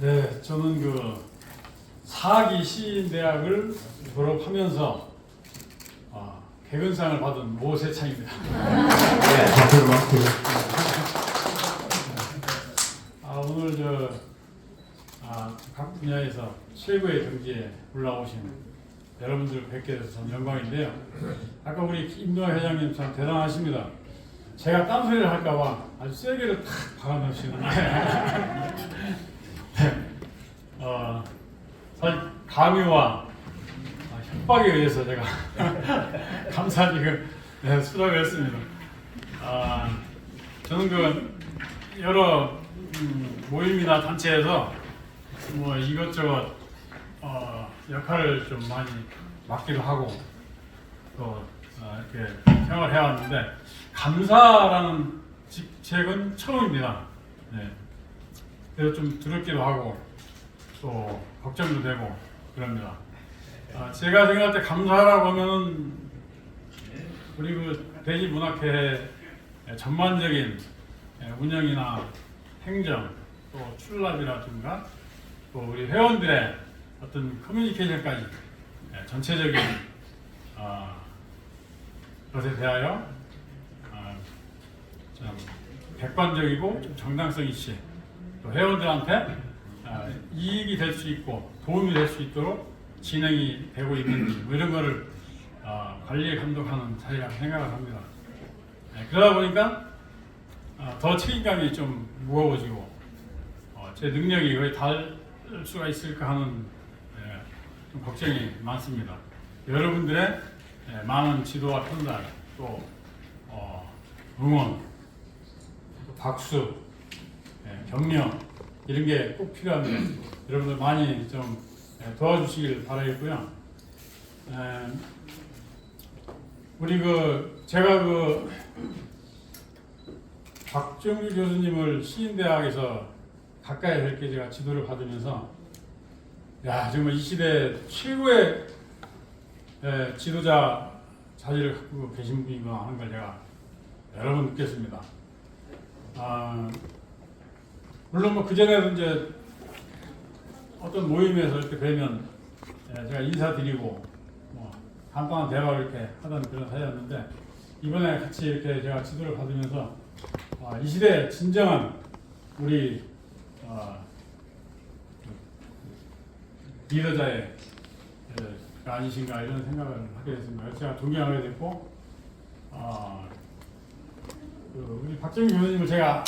네, 저는 그 사기 시인대학을 졸업하면서 아, 개근상을 받은 모세창입니다. 네, 박수로 맞고. 아, 오늘 저, 아, 각 분야에서 최고의 경지에 올라오신 여러분들 뵙게 돼서 참 영광인데요. 아까 우리 임동아 회장님 참 대단하십니다. 제가 딴소리를 할까봐 아주 세게를 탁 박아넣으시는. 어, 사실 강요와 아, 협박에 의해서 제가 감사직을 네, 수락을 했습니다. 아, 저는 그 여러 음, 모임이나 단체에서 뭐 이것저것 어, 역할을 좀 많이 맡기도 하고 또 어, 이렇게 생활을 해왔는데 감사라는 직책은 처음입니다. 네. 그래서 좀 두렵기도 하고 또 걱정도 되고 그럽니다. 아, 제가 생각할 때 감사라고 하면은 우리 그 대지 문학회 전반적인 예, 운영이나 행정 또 출납이라든가 또 우리 회원들의 어떤 커뮤니케이션까지 예, 전체적인 아, 것에 대하여 아, 좀 객관적이고 좀 정당성 있이 또 회원들한테 아, 이익이 될 수 있고 도움이 될 수 있도록 진행이 되고 있는지 뭐 이런 거를 아, 관리 감독하는 자리라고 생각을 합니다. 예, 그러다 보니까 아, 더 책임감이 좀 무거워지고 어, 제 능력이 왜달 수가 있을까 하는 예, 좀 걱정이 많습니다. 여러분들의 예, 많은 지도와 편달 또 어, 응원 또 박수 예, 격려 이런 게 꼭 필요합니다. 여러분들 많이 좀 예, 도와주시길 바라겠고요. 에, 우리 그 제가 그 박정규 교수님을 시인대학에서 가까이 뵙게 제가 지도를 받으면서 야 정말 이 시대 최고의 에, 지도자 자질을 갖고 계신 분이구나 하는 걸 제가 여러 번 느꼈습니다. 아, 물론 뭐 그전에도 이제 어떤 모임에서 이렇게 뵈면 예, 제가 인사드리고 뭐 간단한 대화를 이렇게 하던 그런 사이였는데 이번에 같이 이렇게 제가 지도를 받으면서 아, 이 시대 진정한 우리 아, 리더자의 예, 아니신가 이런 생각을 하게 됐습니다. 제가 존경하게 됐고 아, 그 우리 박정희 교수님을 제가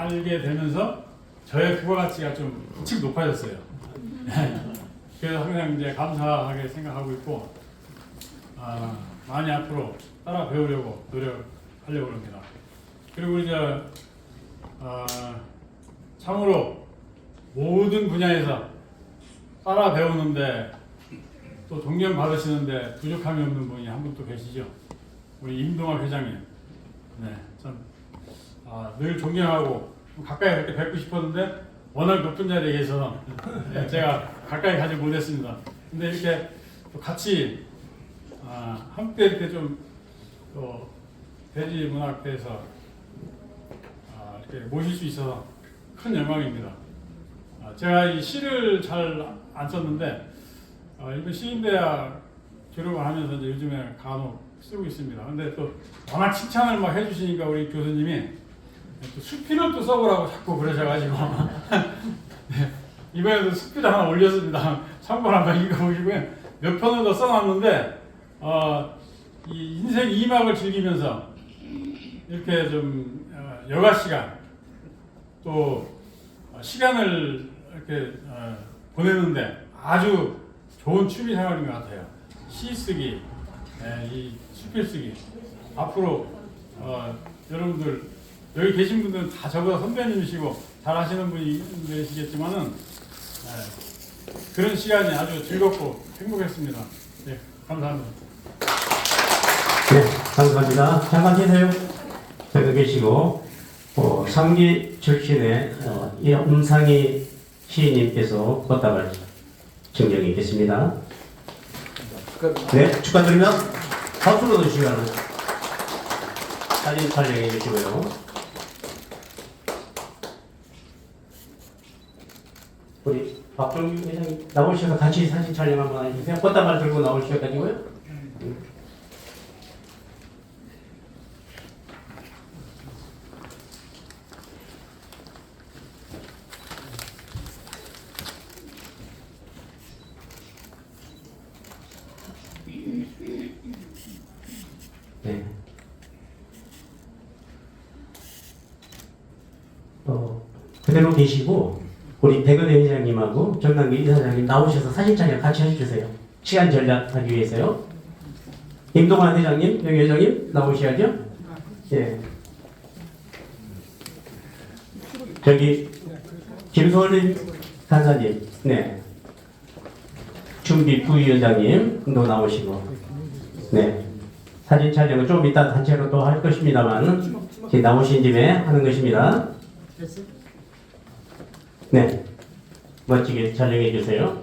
알게 되면서 저의 부가 가치가 좀 부쩍 높아졌어요. 그래서 항상 이제 감사하게 생각하고 있고 아, 많이 앞으로 따라 배우려고 노력하려고 합니다. 그리고 이제 어, 참으로 모든 분야에서 따라 배우는데 또 존경 받으시는데 부족함이 없는 분이 한 분 또 계시죠. 우리 임동환 회장님. 네, 참 아, 늘 존경하고 가까이 이렇게 뵙고 싶었는데 워낙 높은 자리에 계셔서 네, 제가 가까이 가지 못했습니다. 근데 이렇게 또 같이 아, 함께 이렇게 좀또 대지 문학회에서 아, 이렇게 모실 수 있어서 큰 영광입니다. 아, 제가 이 시를 잘 안 썼는데 아, 이번 시인대학 졸업을 하면서 이제 요즘에 간혹 쓰고 있습니다. 근데 또 워낙 칭찬을 막 해주시니까 우리 교수님이 또 수필을 또 써보라고 자꾸 그러셔가지고 네, 이번에도 수필 하나 올렸습니다. 참고로 한번 읽어보시고요. 몇 편을 더 써놨는데 어, 이 인생 2막을 즐기면서 이렇게 좀 어, 여가 시간 또 어, 시간을 이렇게 어, 보내는데 아주 좋은 취미 생활인 것 같아요. 시 쓰기, 예, 이 수필 쓰기. 앞으로 어, 여러분들 여기 계신 분들은 다 저보다 선배님이시고 잘 하시는 분이 계시겠지만은 예, 그런 시간이 아주 즐겁고 행복했습니다. 예, 감사합니다. 네, 감사합니다. 잠깐 계세요. 저기 계시고, 어, 상기 출신의 어, 임상희 시인님께서 꽃다발 증정이 있겠습니다. 네, 축하드립니다. 박수로 주시면 사진 촬영해 주시고요. 우리 박종규 회장님 나오셔서 같이 사진 촬영 한번 해주세요. 꽃다발 들고 나오셔가지고요. 네. 어, 계시고 우리 백은혜 회장님하고 정남기 이사장님 나오셔서 사진 촬영 같이 해주세요. 시간 전략하기 위해서요. 임동환 회장님, 여기 회장님 나오셔야죠. 예. 저기 김소림 간사님, 네. 준비 부위원장님도 나오시고, 네. 사진 촬영은 좀 이따 단체로 또 할 것입니다만, 나오신 김에 하는 것입니다. 네. 멋지게 촬영해 주세요.